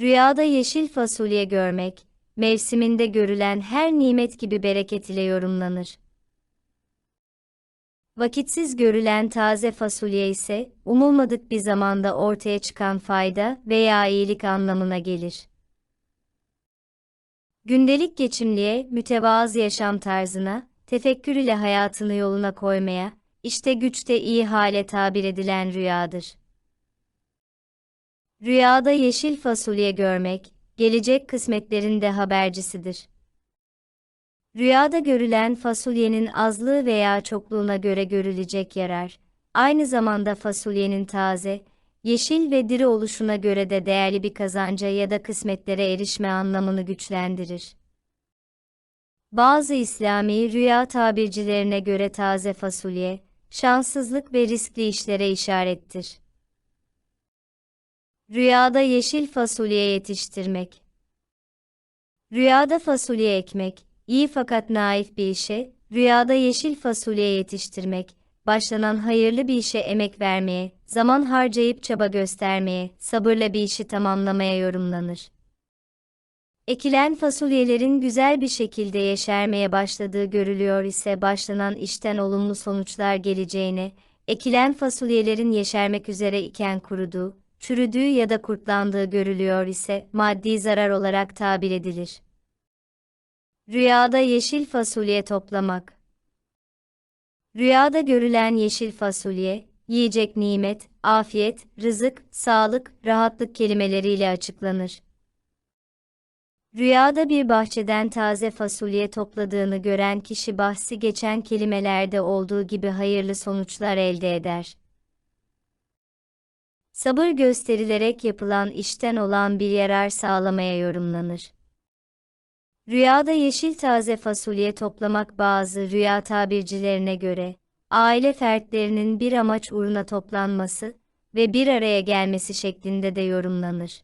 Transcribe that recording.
Rüyada yeşil fasulye görmek, mevsiminde görülen her nimet gibi bereket ile yorumlanır. Vakitsiz görülen taze fasulye ise, umulmadık bir zamanda ortaya çıkan fayda veya iyilik anlamına gelir. Gündelik geçimliğe, mütevazı yaşam tarzına, tefekkür ile hayatını yoluna koymaya, işte güçte iyi hale tabir edilen rüyadır. Rüyada yeşil fasulye görmek, gelecek kısmetlerin de habercisidir. Rüyada görülen fasulyenin azlığı veya çokluğuna göre görülecek yarar, aynı zamanda fasulyenin taze, yeşil ve diri oluşuna göre de değerli bir kazanca ya da kısmetlere erişme anlamını güçlendirir. Bazı İslami rüya tabircilerine göre taze fasulye, şanssızlık ve riskli işlere işarettir. Rüyada yeşil fasulye yetiştirmek. Rüyada fasulye ekmek, iyi fakat naif bir işe, rüyada yeşil fasulye yetiştirmek, başlanan hayırlı bir işe emek vermeye, zaman harcayıp çaba göstermeye, sabırla bir işi tamamlamaya yorumlanır. Ekilen fasulyelerin güzel bir şekilde yeşermeye başladığı görülüyor ise başlanan işten olumlu sonuçlar geleceğine, ekilen fasulyelerin yeşermek üzere iken kuruduğu, çürüdüğü ya da kurtlandığı görülüyor ise maddi zarar olarak tabir edilir. Rüyada yeşil fasulye toplamak. Rüyada görülen yeşil fasulye, yiyecek nimet, afiyet, rızık, sağlık, rahatlık kelimeleriyle açıklanır. Rüyada bir bahçeden taze fasulye topladığını gören kişi bahsi geçen kelimelerde olduğu gibi hayırlı sonuçlar elde eder. Sabır gösterilerek yapılan işten olan bir yarar sağlamaya yorumlanır. Rüyada yeşil taze fasulye toplamak bazı rüya tabircilerine göre, aile fertlerinin bir amaç uğruna toplanması ve bir araya gelmesi şeklinde de yorumlanır.